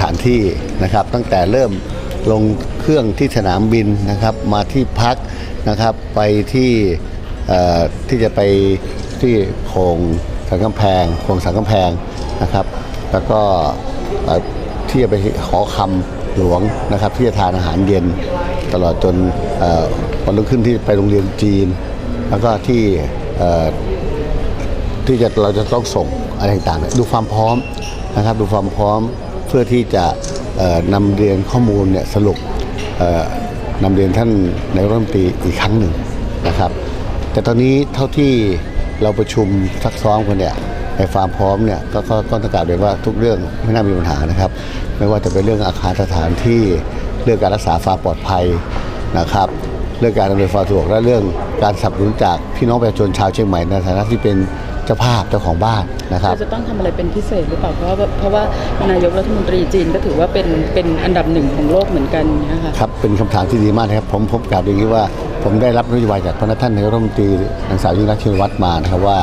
สถานที่นะครับ ตั้งแต่เริ่มลงเครื่องที่สนามบินนะครับ มาที่พักนะครับ ไปที่ที่จะไปที่โครงสันกำแพงโครงสันกำแพงนะครับ แล้วก็ที่จะไปขอคำหลวงนะครับ ที่จะทานอาหารเย็นตลอดจนวันรุ่งขึ้นที่ไปโรงเรียนจีน แล้วก็ที่ที่จะเราจะต้องส่งอะไรต่างๆดูความพร้อมนะครับ ดูความพร้อม เพื่อที่จะนำเรียนข้อมูลเนี่ยสรุปนำเรียนท่านนายกรัฐมนตรีอีกครั้งหนึ่งนะครับ แต่ตอนนี้เท่าที่เราประชุมซักซ้อมกันเนี่ยในความพร้อมเนี่ยก็ก็ต้องกล่าวเลยว่าทุกเรื่องไม่น่ามีปัญหานะครับ ไม่ว่าจะเป็นเรื่องอาคารสถานที่เรื่องการรักษาความปลอดภัยนะครับ เรื่องการดำเนินความสะดวกและเรื่องการสนับสนุนจากพี่น้องประชาชนชาวเชียงใหม่ในฐานะที่เป็น จ้าภาพเจ้าของบ้านนะครับเราจะต้องทำอะไรเป็นพิเศษหรือเปล่าเพราะว่าเพราะว่านายกรัฐมนตรีจีนก็ถือว่าเป็นเป็นอันดับหนึ่งของโลกเหมือนกันนะคะครับเป็นคำถามที่ดีมากนะครับผมผมกล่าวอย่างนี้ว่าผมได้รับนโยบายจากพระท่านนายกรัฐมนตรีนางสาวยิ่งรักษณ์ชินวัตรมานะครับว่า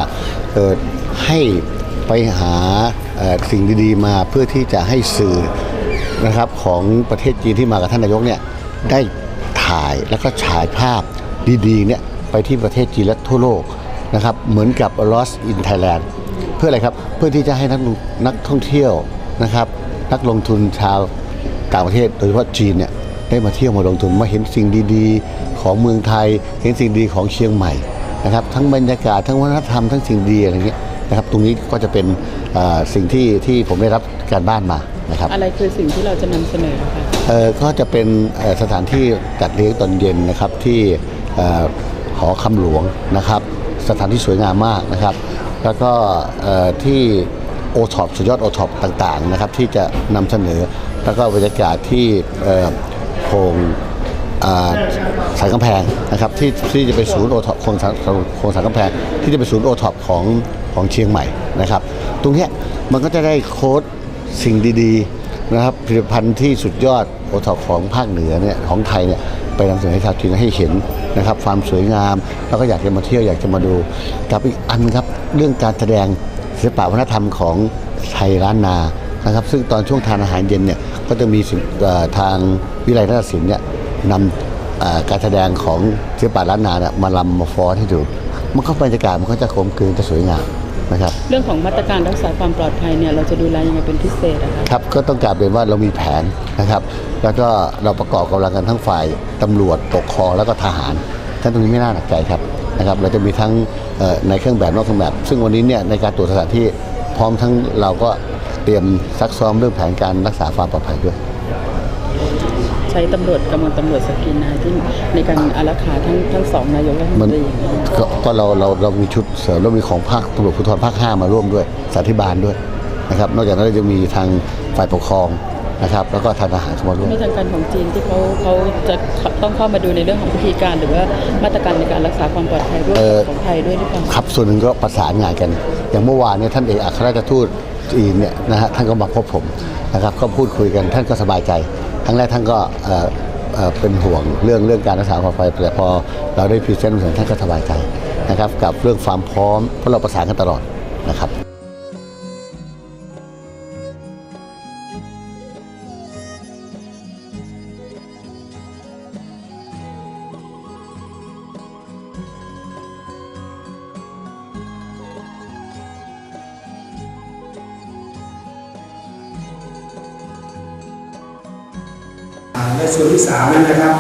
เออให้ไปหาเอ่อสิ่งดีๆมาเพื่อที่จะให้สื่อนะครับของประเทศจีนที่มากับท่านนายกเนี่ยได้ถ่ายแล้วก็ฉายภาพดีๆเนี่ยไปที่ประเทศจีนและทั่วโลก นะครับเหมือนกับ Lost in Thailand เพื่ออะไรครับเพื่อที่จะให้นักนักท่องเที่ยวนะครับนักลงทุนชาวต่างประเทศโดยเฉพาะจีนเนี่ยได้มาเที่ยวมาลงทุนมาเห็นสิ่งดีๆ ของเมืองไทย เห็นสิ่งดีของเชียงใหม่นะครับทั้งบรรยากาศทั้งวัฒนธรรมทั้งสิ่งดีอะไรเงี้ยนะครับตรงนี้ก็จะเป็นเอ่อสิ่งที่ที่ผมได้รับการบ้านมานะครับอะไรคือสิ่งที่เราจะนำเสนอคะเอ่อก็จะเป็นเอ่อสถานที่จัดเลี้ยงตอนเย็นนะครับที่เอ่อหอคำหลวงนะครับ สถานที่สวยงามมากนะครับ แล้วก็ที่โอท็อปสุดยอดโอท็อปต่างๆนะครับที่จะนำเสนอ แล้วก็บรรยากาศที่โครงสายกำแพงนะครับที่ที่จะเป็นศูนย์โอท็อปโครงสายโครงสายกำแพง ที่จะเป็นศูนย์โอท็อปของของเชียงใหม่นะครับ ตรงนี้มันก็จะได้โค้ดสิ่งดีๆนะครับผลิตภัณฑ์ที่สุดยอดโอท็อปของภาคเหนือเนี่ยของไทยเนี่ยไปนำเสนอให้ชาวจีนให้เห็น นะครับความสวยงาม แล้วก็อยากจะมาเที่ยวอยากจะมาดู กับอีกอันครับเรื่องการแสดงศิลปะวัฒนธรรมของไทยล้านนานะครับ ซึ่งตอนช่วงทานอาหารเย็นเนี่ยก็จะมีทางวิไลนาฏศิลป์เนี่ยนำการแสดงของศิลปะล้านนาเนี่ยมาลำมาฟ้อนให้ดูมันก็บรรยากาศมันก็จะคมกลืนจะสวยงาม นะครับเรื่องของมาตรการรักษาความปลอดภัยเนี่ยเราจะดูแลยังไงเป็นพิเศษอะคะครับก็ต้องกลับเรียนว่าเรามีแผนนะครับ แล้วก็เราประกอบกำลังกันทั้งฝ่ายตำรวจปกครองแล้วก็ทหารท่านตรงนี้ไม่น่าหนักใจครับนะครับเราจะมีทั้งเอ่อในเครื่องแบบนอกเครื่องแบบ ซึ่งวันนี้เนี่ยในการตรวจสถานที่พร้อมทั้งเราก็เตรียมซักซ้อมเรื่องแผนการรักษาความปลอดภัยด้วยใช้ตำรวจกำลังตำรวจสกรีนนายที่ในการอารักขาทั้งทั้งสองนายกรัฐมมันนตรีอย่างนี้ยก็ก็เราเราเรามีชุดเสริมเรามีของภาคตำรวจภูธรภาค5มาร่วมด้วยสันติบาลด้วยนะครับนอกจากนั้นเราจะมีทางฝ่ายปกครองนะครับแล้วก็ทางทหารเข้ามาร่วมในทางการของจีนที่เขาเขาจะต้องเข้ามาดูในเรื่องของพิธีการ หรือว่ามาตรการในการรักษาความปลอดภัยร่วมเอ่อกับของไทยด้วยหรือเปล่าครับส่วนหนึ่งก็ประสานงานกัน อย่างเมื่อวานเนี่ยท่านเอกอัครราชทูตจีนเนี่ยนะฮะท่านก็มาพบผมนะครับก็พูดคุยกันท่านก็สบายใจ ครั้งแรกท่านก็เป็นห่วงเรื่องเรื่องการรักษาความปลอดภัยแต่พอเราได้พรีเซนต์ถึงท่านก็สบายใจนะครับกับเรื่องความพร้อมเพราะเราประสานกันตลอดนะครับ อ่าในส่วนที่สามนั้นนะครับ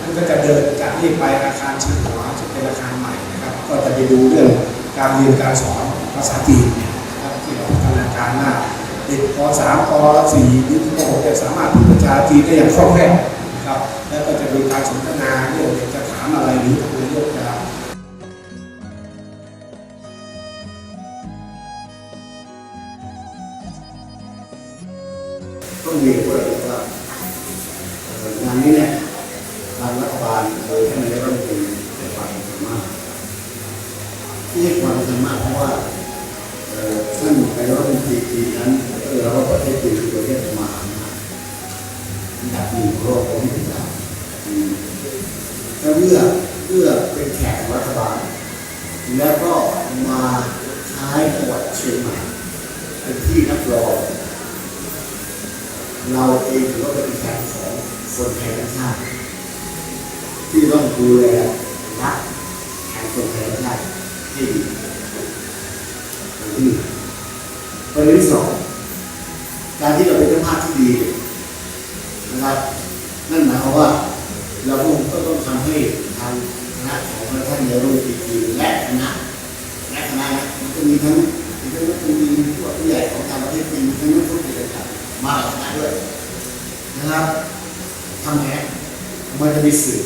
มันก็จะเดินจากนี่ไปอาคารชั้นหัวจะเป็นอาคารใหม่นะครับ ก็จะไปดูเรื่องการเรียนการสอนภาษาจีนนะครับที่เราพัฒนาการว่าเด็กป .3 ป .4 หรือป .6 เนี่ยสามารถพูดภาษาจีนได้อย่างคล่องแคล่วนะครับ แล้วก็จะมีการสนทนาเรื่องเด็กจะถามอะไรหรือทำนายกจะต้องมีเพื่อว่างาน นี้เนี่ยทางรัฐบาลโดยท่านนายกรัฐมนตรีให้ความสำคัญมากที่ให้ความสำคัญมากเพราะว่าท่านนายกรัฐมนตรีจีนนั้นเออเราว่าประเทศจีนคือประเทศมหาอำนาจอันดับหนึ่งของโลกของที่เป็นดามแล้วเมื่อเมื่อเป็นแขกรัฐบาล แล้วก็มาใช้จังหวัดเชียงใหม่เป็นที่รับรองเราเองถือว่าเป็นแทนของ คนไทยทั้งชาติที่ต้องดูแลรักแทนคนไทยทั้งชาติที่ดีนี่ประเด็นที่สองการที่เราเป็นเจ้าภาพที่ดีนะครับนั่นหมายความว่าเราก็ต้องทำให้ทางคณะของพระท่านเนรุตรีและคณะและคณะนะมันก็มีทั้งมีทั้งนักดนตรีผู้ใหญ่ของต่างประเทศมีทั้งนักธุรกิจต่างๆมากับคณะด้วยนะครับ ทำไงมันจะมีสื่อ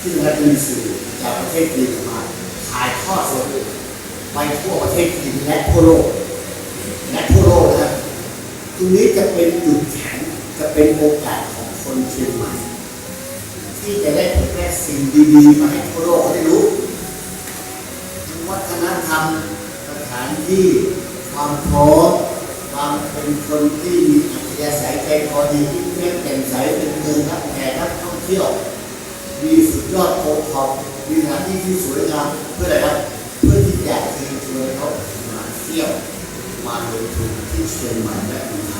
ที่มันจะมีสื่อจากประเทศจีนมาถ่ายทอดสดไปทั่วประเทศจีนและทั่วโลกและทั่วโลกนะตรงนี้จะเป็นจุดแข็งจะเป็นโอกาสของคนเชียงใหม่ที่จะได้เผยแพร่สิ่งดีๆมาให้ทั่วโลกได้รู้วัฒนธรรมสถานที่ความพร้อมความ เป็นคนที่มีอัธยาศัยใจคอดีที่เรียบแจ่มใสเป็นเมืองรักแข่นักท่องเที่ยว มีสุดยอดโอท็อปมีสถานที่ที่สวยงามเพื่ออะไรครับเพื่อที่อยากเชิญชวนเขามาเที่ยวมาลงทุนที่เชียงใหม่และเมืองไทย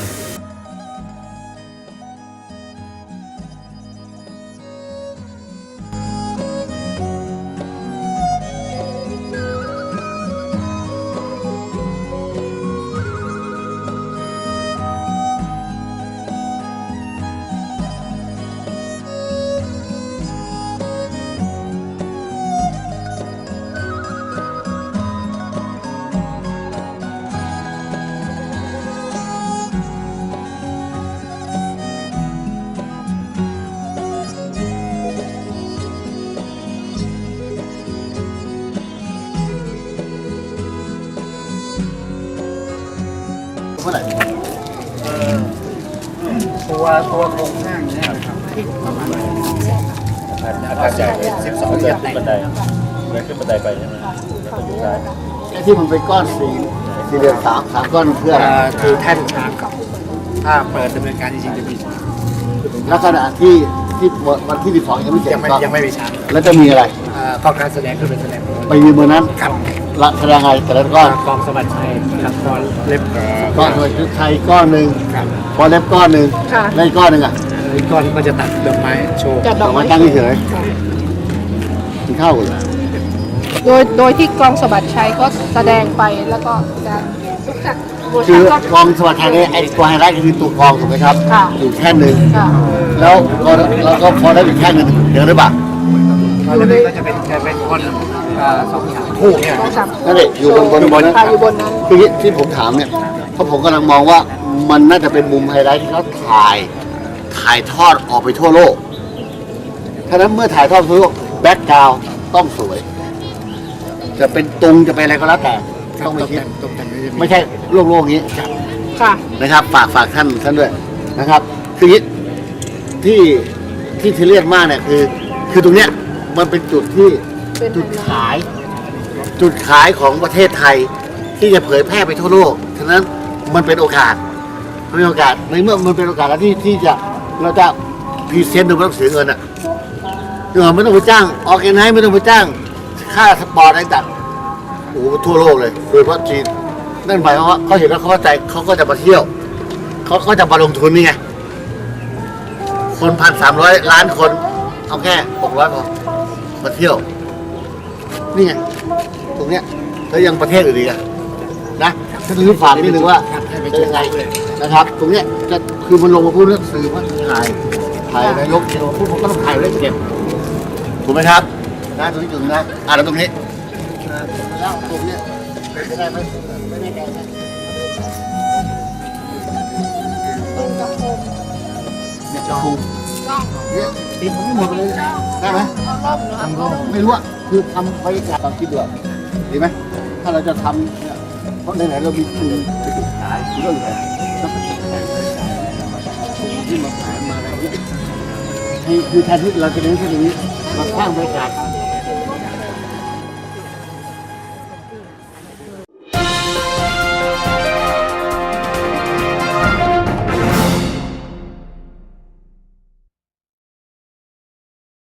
ตัวตัวโครงสร้างเนี่ยครับประมาณอาคารใหญ่สิบสองเดินขึ้นบันไดเดินขึ้นบันไดไปใช่ไหมแล้วก็อยู่ได้ไอ้ที่มันเป็นก้อนสีสีเหลืองสามสามก้อนเพื่ออะไรเอ่อคือแท่นชาร์จครับ ถ้าเปิดดำเนินการจริงๆจะมีชาร์จลักษณะที่ที่วันที่สิบสองยังไม่เสร็จยังไม่ก็ยังไม่มีชาร์จแล้วจะมีอะไรเอ่อก็การแสดงขึ้นเป็นแสดงไปยืนบนนั้นครับ ละแสดงไงแต่ละก้อนกองสมัติชัยครับตอนเล็บก้อนโดยชุดไทยก้อนหนึ่งครับพอเล็บก้อนหนึ่งค่ะได้ก้อนหนึ่งอะอีกก้อนก็จะตัดดอกไม้โชว์จัดดเอาอกมาไม้ตั้งเฉยๆกินข้าวกันเลยโดยโดยที่กองสะบัดชัยก็แสดงไปแล้วก็จะทุกจากโบคืชัอนก็ กองสวัสดิ์ไทยเนี่ยไอ้ตัวไฮไลท์คือตัวกองถูกไหมครับค่ะ อยู่แค่หนึ่งค่ะแล้วก็แล้วก็พอได้อีกแค่หนึ่งเดี๋ยวหรือเปล่าก็จะเป็นก็จะเป็นจะเป็นก้อน เอ่อสองสามคู่เนี่ยสองสามนั่นแหละอยู่บนบนบนนั้นค่ะอยู่บนนั้นคือที่ผมถามเนี่ยเพราะผมกำลังมองว่ามันน่าจะเป็นมุมไฮไลท์ที่เขาถ่ายถ่ายทอดออกไปทั่วโลกฉะนั้นเมื่อถ่ายทอดทั่วโลกแบ็กกราวต้องสวย จะเป็นตุงจะเป็นอะไรก็แล้วแต่ครับต้องตไปกคิดแต่งตกแต่งก็จะไม่ใช่โลกโลกนี้ค่ะนะครับฝากฝากท่านท่านด้วยนะครับคืออย่างนี้ที่ที่ทีเรียสมากเนี่ยคือ คือตรงเนี้ยมันเป็นจุดที่เป็น จุดขาย จุดขายของประเทศไทย ที่จะเผยแพร่ไปทั่วโลก ฉะนั้นมันเป็นโอกาสมันเป็นโอกาสในเมื่อมันเป็นโอกาสแล้วที่ที่จะเราจะพรีเซนต์โดยไม่ต้องเสียเงินอะเดี๋ยวไม่ต้องไปจ้างออกเอ็นให้ไม่ต้องไปจ้าง ค่าสปอร์ตอะไรต่างโอ้โหทั่วโลกเลย โดยเฉพาะจีนนั่นหมายความว่าเขาเห็นแล้วเขาเข้าใจเขาก็จะมาเที่ยวเขาก็จะมาลงทุนนี่ไงคนพันสามร้อยล้านคนเอาแค่หกร้อยพอมาเที่ยว นี่ไงตรงเนี้ยแล้วยังประเทศอื่นอีกอะนะถ้าดูฝากนิดนึงว่าครับให้ไปจะยังไงนะครับ ตรงเนี้ยจะคือมันลงมาพูดเรื่องสื่อว่าถ่ายถ่ายนายกลงมาพูดผมก็ต้องถ่ายเรื่องเก็บถูกไหมครับนะตรงนี้จุดนะอ่าแล้วตรงนี้แล้วตรงเนี้ยไม่ได้ไหมไม่ได้ได้ไหมเนี่ยจะคุม เนี่ยตีผมหมดเลยได้ไหมทำก็ไม่รู้อะคือทำบรรยากาศความคิดด้วดีไหมถ้าเราจะทำเนี่ยเพราะไหนๆเรามีทุนไปจุดขายเรื่องอะไรที่มาขายมาอะไรเนี่ยคือคือแทนที่เราจะเน้นแค่ตรงนี้มาสร้างบรรยากาศ